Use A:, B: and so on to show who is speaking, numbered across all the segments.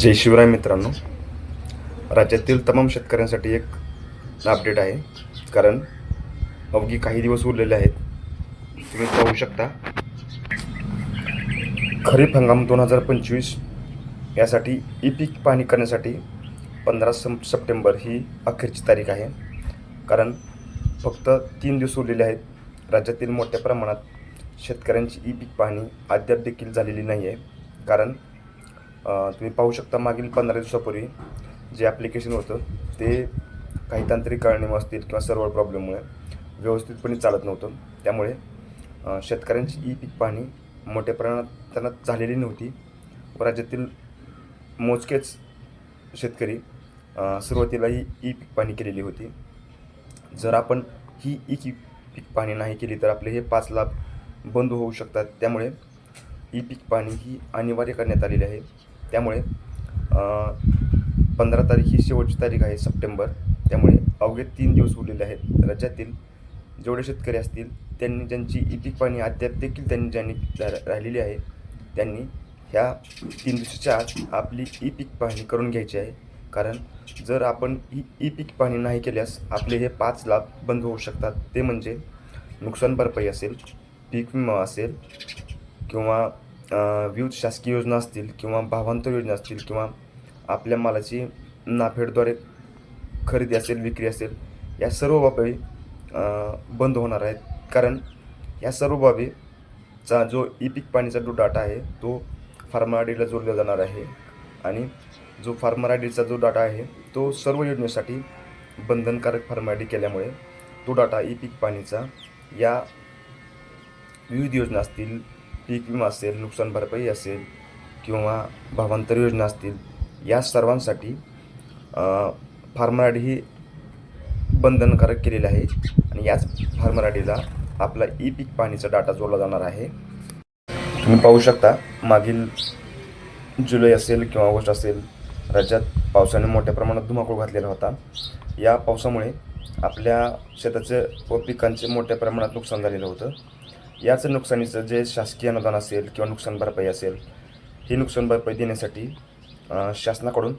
A: जय शिवराय मित्रांनो. राज्यातील तमाम शेतकऱ्यांसाठी एक अपडेट आहे. कारण अवघी काही दिवस उरलेले आहेत. तुम्ही पाहू शकता. खरीप हंगाम दोन हजार पंचवीस यासाठी ई पीक पाहणी करण्यासाठी पंधरा सं सप्टेंबर ही अखेरची तारीख आहे. कारण फक्त तीन दिवस उरलेले आहेत. राज्यातील मोठ्या प्रमाणात शेतकऱ्यांची ई पीक पाहणी अद्याप देखील झालेली नाही आहे कारण तुम्ही पाहू शकता मागील पंधरा दिवसापूर्वी जे ॲप्लिकेशन होतं ते काही तांत्रिक कारणामुळे असतील किंवा सर्व प्रॉब्लेममुळे व्यवस्थितपणे चालत नव्हतं. त्यामुळे शेतकऱ्यांची ई पीक पाहणी मोठ्या प्रमाणात त्यांना झालेली नव्हती. व राज्यातील मोजकेच शेतकरी सुरुवातीला ही ई पीक पाहणी केलेली होती. जर आपण ही ई की पीक पाहणी नाही केली तर आपले हे पाच लाख बंद होऊ शकतात. त्यामुळे ई पीक पाहणी ही अनिवार्य करण्यात आलेली आहे. त्यामुळे पंधरा तारीख ही शेवटची तारीख आहे सप्टेंबर. त्यामुळे अवघे तीन दिवस उरलेले आहेत राज्यातील. जेवढे शेतकरी असतील त्यांनी ज्यांची ई पीक पाहणी अद्याप देखील त्यांनी ज्यांनी रा- राहिलेली आहे त्यांनी ह्या तीन दिवसाच्या आत आपली ई पीक पाहणी करून घ्यायची आहे. कारण जर आपण ही ई पीक पाहणी नाही केल्यास आपले हे पाच लाभ बंद होऊ शकतात. ते म्हणजे नुकसान भरपाई असेल पीक विमा असेल किंवा विविध शासकीय योजना असतील किंवा भावांतर योजना असतील किंवा आपल्या मालाची नाफेडद्वारे खरेदी असेल विक्री असेल या सर्व बाबी बंद होणार आहेत. कारण या सर्व बाबीचा जो ई पीक पाणीचा जो डाटा आहे तो फार्मर आय डीला जोडला जाणार आहे. आणि जो फार्मर आय डीचा जो डाटा आहे तो सर्व योजनेसाठी बंधनकारक फार्मर आय डी केल्यामुळे तो डाटा ई पीक पाणीचा या विविध योजना असतील पीक विमा असेल नुकसान भरपाई असेल किंवा भावांतर योजना असतील या सर्वांसाठी फार्मर ही बंधनकारक केलेली आहे आणि याच फार्मर आपला ई पीक पाणीचा डाटा जोडला जाणार आहे. तुम्ही पाहू शकता मागील जुलै असेल किंवा ऑगस्ट असेल राज्यात पावसाने मोठ्या प्रमाणात धुमाकूळ घातलेला होता. या पावसामुळे आपल्या शेताचे व पिकांचे मोठ्या प्रमाणात नुकसान झालेलं होतं. याचं नुकसानीचं जे शासकीय अनुदान असेल किंवा नुकसान भरपाई असेल ही नुकसान भरपाई देण्यासाठी शासनाकडून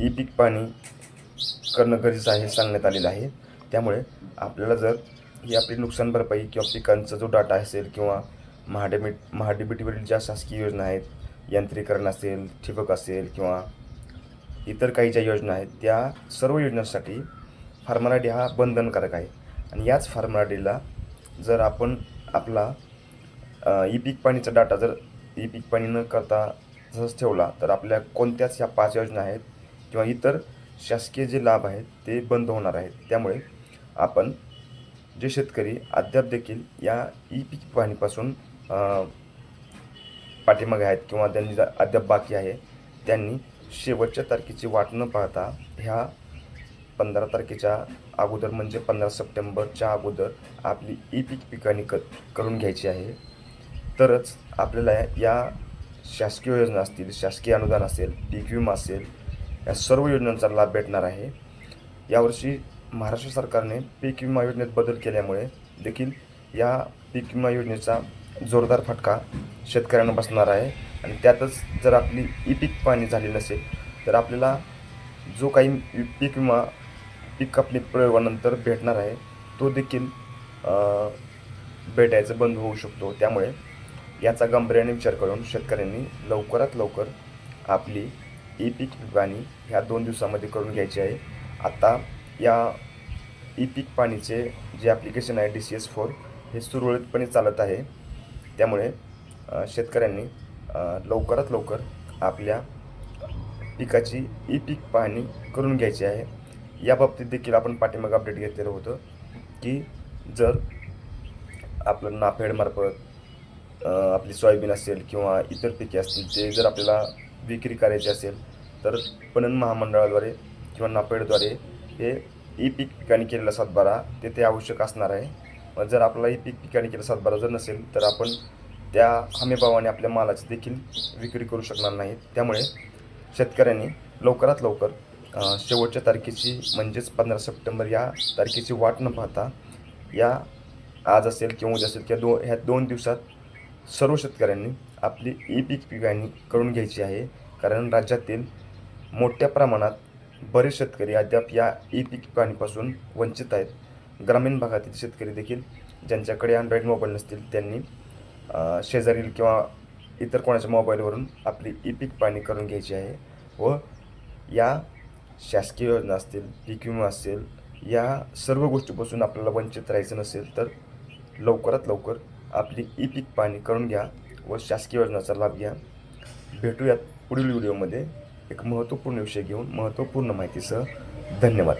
A: ई पीक पाणी करणं गरजेचं आहे सांगण्यात आलेलं आहे. त्यामुळे आपल्याला जर ही आपली नुकसान भरपाई किंवा पिकांचा जो डाटा असेल किंवा महाडेबिट महाडेबिटीवरील ज्या शासकीय योजना आहेत यांत्रिकरण असेल ठिबक असेल किंवा इतर काही ज्या योजना आहेत त्या सर्व योजनांसाठी फार्मराडी हा बंधनकारक आहे. आणि याच फार्मराडीला जर आपण आपला ई पीक पाणीचा डाटा जर ई पीक पाणी न करता तसंच ठेवला तर आपल्या कोणत्याच ह्या पाच योजना आहेत किंवा इतर शासकीय जे लाभ आहेत ते बंद होणार आहेत. त्यामुळे आपण जे शेतकरी अद्याप देखील या ई पीक पाणीपासून पाठीमागे आहेत किंवा त्यांनी अद्याप बाकी आहे त्यांनी शेवटच्या तारखेची वाट न पाहता ह्या पंधरा तारखेच्या अगोदर म्हणजे पंधरा सप्टेंबरच्या अगोदर आपली ई पीक पिकाणी क करून घ्यायची आहे. तरच आपल्याला या शासकीय योजना असतील शासकीय अनुदान असेल पीक विमा असेल या सर्व योजनांचा लाभ भेटणार आहे. यावर्षी महाराष्ट्र सरकारने पीक विमा योजनेत बदल केल्यामुळे देखील या पीक विमा योजनेचा जोरदार फटका शेतकऱ्यांना बसणार आहे. आणि त्यातच जर आपली ई पीक पाणी झाली नसेल तर आपल्याला जो काही पीक विमा पीक आपली प्रयोगानंतर भेटणार आहे. तो देखील भेटायचं बंद होऊ शकतो. त्यामुळे याचा गांभीर्याने विचार करून शेतकऱ्यांनी लवकरात लवकर आपली ई पीक पाणी ह्या दोन दिवसामध्ये करून घ्यायची आहे. आता या ई पीक पाणीचे जे ॲप्लिकेशन आहे डी सी एस फोर हे सुरळीतपणे चालत आहे. त्यामुळे शेतकऱ्यांनी लवकरात लवकर आपल्या पिकाची ई पीक पाहणी करून घ्यायची आहे. या बाबतीत देखील आपण पाठीमाग अपडेट घेतलेलं होतं की जर आपलं नाफेडमार्फत आपली सोयाबीन असेल किंवा इतर पिके असतील ते जर आपल्याला विक्री करायची असेल तर पणन महामंडळाद्वारे किंवा नाफेडद्वारे हे ई पीक पिकाणी केलेला सातबारा तेथे आवश्यक असणार आहे. जर आपला ई पीक पिकाणी केलेला सातबारा जर नसेल तर आपण त्या हमीभावाने आपल्या मालाची देखील विक्री करू शकणार नाही त्यामुळे शेतकऱ्यांनी लवकरात लवकर शेवटच्या तारखेची म्हणजेच पंधरा सप्टेंबर या तारखेची वाट न पाहता या आज असेल किंवा उद्या असेल किंवा दो ह्या दोन दिवसात सर्व शेतकऱ्यांनी आपली ई पीक पिकाणी करून घ्यायची आहे. कारण राज्यातील मोठ्या प्रमाणात बरेच शेतकरी अद्याप या ई पीक पाणीपासून वंचित आहेत. ग्रामीण भागातील शेतकरी देखील ज्यांच्याकडे अँड्रॉईड मोबाईल नसतील त्यांनी शेजारील किंवा इतर कोणाच्या मोबाईलवरून आपली ई पीक पाणी करून घ्यायची आहे व या शासकीय योजना असतील पीक विमा असेल या सर्व गोष्टीपासून आपल्याला वंचित राहायचं नसेल तर लवकरात लवकर आपली ई पीक पाणी करून घ्या व शासकीय योजनाचा लाभ घ्या. भेटूयात पुढील व्हिडिओमध्ये. एक महत्त्वपूर्ण विषय घेऊन महत्त्वपूर्ण माहितीसह धन्यवाद.